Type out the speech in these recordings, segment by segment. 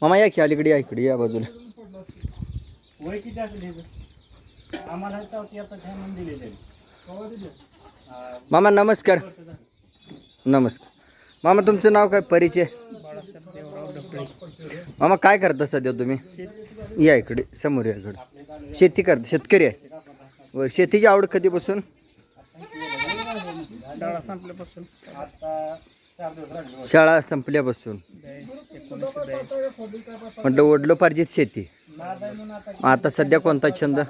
मामा या की अलीकडे या इकडे या बाजूला. वय किती असेल? आम्हाला मामा नमस्कार. नमस्कार. मामा तुमचं नाव काय? परिचय? मामा काय करता सध्या तुम्ही? या इकडे समोर या इकडे. शेती करता शेतकरी आहे. बरं शेतीची आवड कधीपासून? संपल्यापासून. शाळा संपल्यापासून. म्हटलं शेती नाद आहे म्हणून आता सध्या कोणता छंद?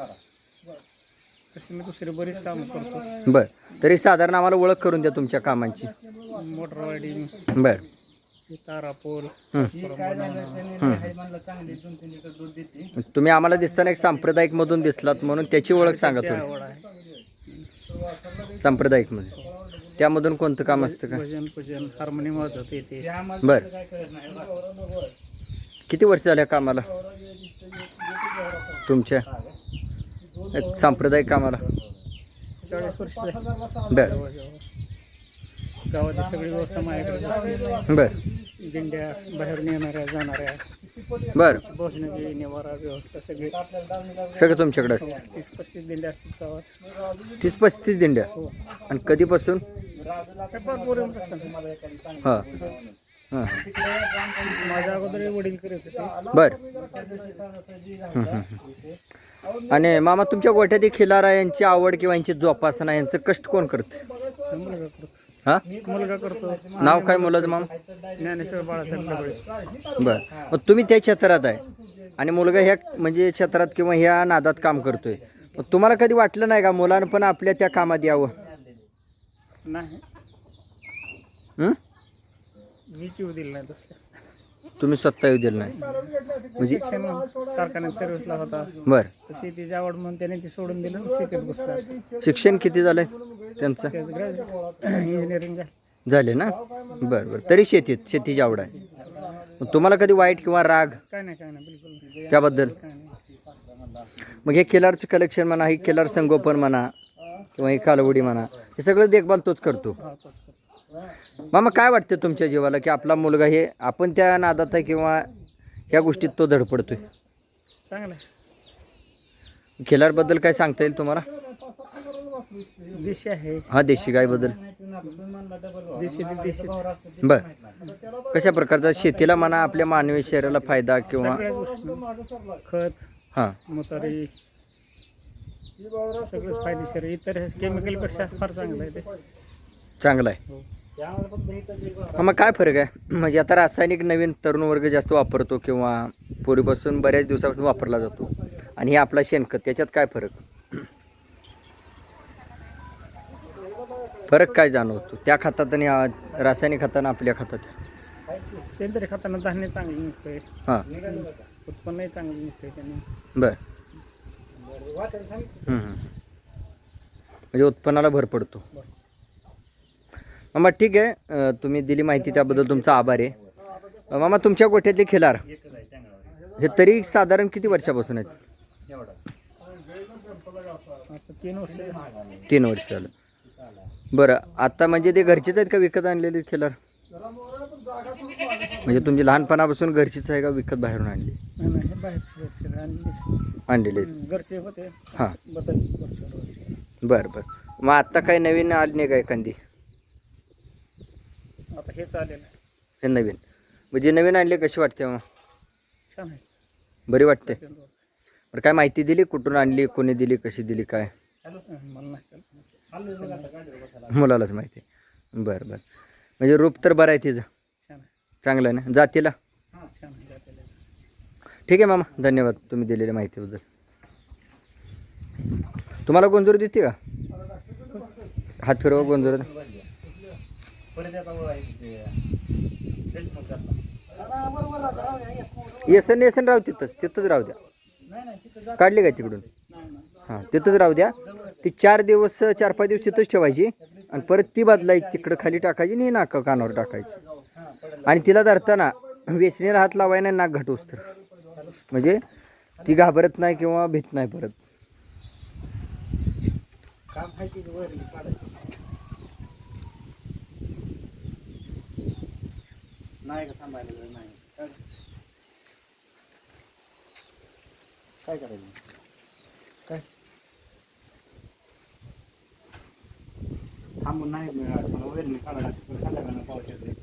मी दुसरी बरीच कामं करतो. बर. तरी साधारण आम्हाला ओळख करून द्या तुमच्या कामांची. मोटर वायडिंग बर. तुम्ही आम्हाला दिसताना एक सांप्रदायिक मधून दिसलात म्हणून त्याची ओळख सांगा आहे. सांप्रदायिकमध्ये त्यामधून कोणतं काम असतं का? भजन पूजन हार्मोनियम वाजवत येते. बर. किती वर्ष झाल्या कामाला? तुमच्या? एक सांप्रदायिक कामाला? चाळीस वर्ष झाली. बर. गावाची सगळी व्यवस्था माझ्याकडे असते बर. दिंड्या बाहेरून येणाऱ्या जाणाऱ्या. बर. भोजनाची निवारा व्यवस्था सगळी. सगळं तुमच्याकडे असतं. तीस पस्तीस दिंड्या असतात गावात. तीस पस्तीस दिंड्या? हो. आणि कधीपासून. हां. हां. माझ्या अगोदर वडील करत होते. बर. हं, हं, हं. आणि मामा तुमच्या गोठ्यात एक खिलारा यांची आवड किंवा यांची जोपासना यांचं कष्ट कोण करते? मुलगा करतो. हा? मुलगा करतो. नाव काय मुलाचं माम? ज्ञानेश्वर बाळासाहेब बर. मग तुम्ही त्या क्षेत्रात आहे. आणि मुलगा ह्या म्हणजे क्षेत्रात किंवा ह्या नादात काम करतोय. मग तुम्हाला कधी वाटलं नाही का मुलानं पण आपल्या त्या कामात यावं? नाही. हं? मीच येऊ दिलं नाही तसलं. तुम्ही स्वतः येऊ दिलं नाही. म्हणजे शिक्षण कारखान्यात सर्व्हिसला होता. बर. तर शेतीची आवड म्हणून त्याने ती सोडून दिलं शेतीत घुसला. शिक्षण किती झालंय त्यांचं? त्याचं ग्रॅज्युएट इंजिनिअरिंग झालं. ना? बरं बरं. तरी शेतीत शेतीची आवड आहे. मग तुम्हाला कधी वाईट किंवा राग? काय नाही काय नाही बिलकुल नाही. त्याबद्दल? काय नाही. मग हे केलारचं कलेक्शन म्हणा हे केलार संगोपन म्हणा किंवा हे कालवडी म्हणा हे सगळं देखभाल तोच करतो. हा, तोच करतो. मामा काय वाटतं तुमच्या जीवाला की आपला मुलगा हे आपण त्या नादात आहे किंवा ह्या गोष्टीत तो धडपडतोय चांगलं आहे. खिलारबद्दल काय सांगता येईल तुम्हाला? देशी आहे. हा देशी गायबद्दल देशी बी देशीच. बर. कशा प्रकारचा शेतीला म्हणा आपल्या मानवी शरीराला फायदा किंवा गोष्टी. खत हां. सगळंच फायदेशीर. इतर केमिकलपेक्षा फार चांगलं आहे ते. चांगला आहे. हा, मग काय फरक आहे? म्हणजे आता रासायनिक नवीन तरुण वर्ग जास्त वापरतो किंवा पूर्वीपासून बऱ्याच दिवसापासून वापरला जातो. आणि हे आपला शेणखत त्याच्यात काय फरक? फरक काय जाणवतो? त्या खतात आणि रासायनिक खतानं आपल्या खतात? सेंद्रिय खतानं धान्य चांगलं निघतंय. हां. उत्पन्नही चांगलं निघतंय त्यांनी. बर. म्हणजे उत्पन्नाला भर पडतो. मामा ठीक आहे. तुम्ही दिली माहिती त्याबद्दल तुमचा आभार आहे. मामा तुमच्या गोठ्यातले खिलार हे तरी साधारण किती वर्षापासून आहेत? तीन वर्ष तीन वर्ष झालं. बरं आता म्हणजे ते घरचेच आहेत का विकत आणलेले खिलार? म्हणजे तुमची लहानपणापासून घरचीच आहे का विकत बाहेरून आणली? नाही, नाही, हे बाहेरचे आणलेले आहेत. घरचे होते. हां. बदल वरच्यावर वरच्यावर. बरं बरं. मग आत्ता काही नवीन आली नाही का एखादी? आता हे हे नवीन. म्हणजे नवीन आणले कशी वाटते मग? छान आहे. बरी वाटते. बरं काय माहिती दिली? कुठून आणली? कोणी दिली? कशी दिली? काय? मला नाही. मुलालाच माहिती बरं बरं. म्हणजे रूप तर बरं आहे तिचं. चांगलं आहे ना? जातीला? छान आहे ठीक आहे मामा धन्यवाद तुम्ही दिलेल्या माहितीबद्दल. तुम्हाला गोंजूर देते का? हात फिरवा गोंजूर. परत आता वर आहे करता. येसन येसन राहू तिथंच तिथंच राहू द्या. नाही नाही तिथं जात काढली काय तिकडून? नाही ना. हां तिथंच राहू द्या. ती चार दिवस चार पाच दिवस तिथंच ठेवायची आणि परत ती बदलायची तिकडं खाली टाकायची आणि नाका कानावर टाकायची. आणि तिला धरताना वेसणीला हात लावाय नाही नाक घटूस तर. म्हणजे ती घाबरत नाही किंवा भीत नाही परत. नाही का थांबायला नाही? काय? करायचं? काय? थांबून नाही मिळालं मला काढायला पाऊस येते